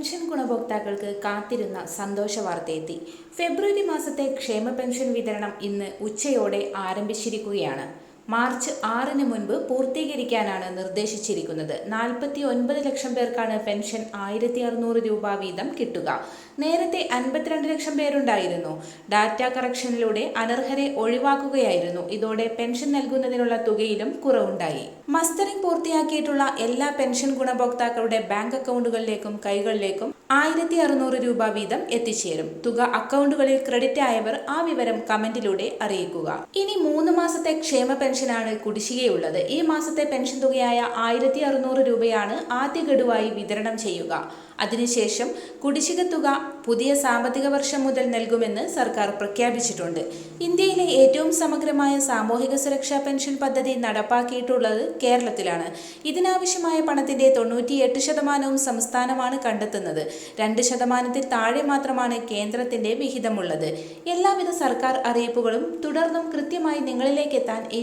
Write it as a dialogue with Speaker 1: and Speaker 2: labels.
Speaker 1: Pension ഗുണഭോക്താക്കൾക്ക് കാത്തിരുന്ന സന്തോഷ വാർത്തയെത്തി. ഫെബ്രുവരി മാസത്തെ ക്ഷേമ പെൻഷൻ വിതരണം ഇന്ന് ഉച്ചയോടെ ആരംഭിച്ചിരിക്കുകയാണ്. മാർച്ച് ആറിന് മുൻപ് പൂർത്തീകരിക്കാനാണ് നിർദ്ദേശിച്ചിരിക്കുന്നത്. നാൽപ്പത്തി ഒൻപത് ലക്ഷം പേർക്കാണ് പെൻഷൻ ആയിരത്തി അറുന്നൂറ് രൂപ വീതം കിട്ടുക. നേരത്തെ അൻപത്തിരണ്ട് ലക്ഷം പേരുണ്ടായിരുന്നു. ഡാറ്റ കറക്ഷനിലൂടെ അനർഹരെ ഒഴിവാക്കുകയായിരുന്നു. ഇതോടെ പെൻഷൻ നൽകുന്നതിനുള്ള തുകയിലും കുറവുണ്ടായി. മസ്റ്ററിംഗ് പൂർത്തിയാക്കിയിട്ടുള്ള എല്ലാ പെൻഷൻ ഗുണഭോക്താക്കളുടെ ബാങ്ക് അക്കൗണ്ടുകളിലേക്കും കൈകളിലേക്കും ആയിരത്തി അറുന്നൂറ് രൂപ വീതം എത്തിച്ചേരും. തുക അക്കൗണ്ടുകളിൽ ക്രെഡിറ്റ് ആയവർ ആ വിവരം കമന്റിലൂടെ അറിയിക്കുക. ഇനി മൂന്ന് മാസത്തെ ക്ഷേമ പെൻഷനാണ് കുടിശ്ശികയുള്ളത്. ഈ മാസത്തെ പെൻഷൻ തുകയായ ആയിരത്തി അറുന്നൂറ് രൂപയാണ് ആദ്യ ഗഡുവായി വിതരണം ചെയ്യുക. അതിനുശേഷം കുടിശ്ശിക തുക പുതിയ സാമ്പത്തിക വർഷം മുതൽ നൽകുമെന്ന് സർക്കാർ പ്രഖ്യാപിച്ചിട്ടുണ്ട്. ഇന്ത്യയിലെ ഏറ്റവും സമഗ്രമായ സാമൂഹിക സുരക്ഷാ പെൻഷൻ പദ്ധതി നടപ്പാക്കിയിട്ടുള്ളത് കേരളത്തിലാണ്. ഇതിനാവശ്യമായ പണത്തിന്റെ തൊണ്ണൂറ്റിയെട്ട് ശതമാനവും സംസ്ഥാനമാണ് കണ്ടെത്തുന്നത്. രണ്ട് ശതമാനത്തിൽ താഴെ മാത്രമാണ് കേന്ദ്രത്തിന്റെ വിഹിതമുള്ളത്. എല്ലാവിധ സർക്കാർ അറിയിപ്പുകളും തുടർന്നും കൃത്യമായി നിങ്ങളിലേക്ക് എത്താൻ ഈ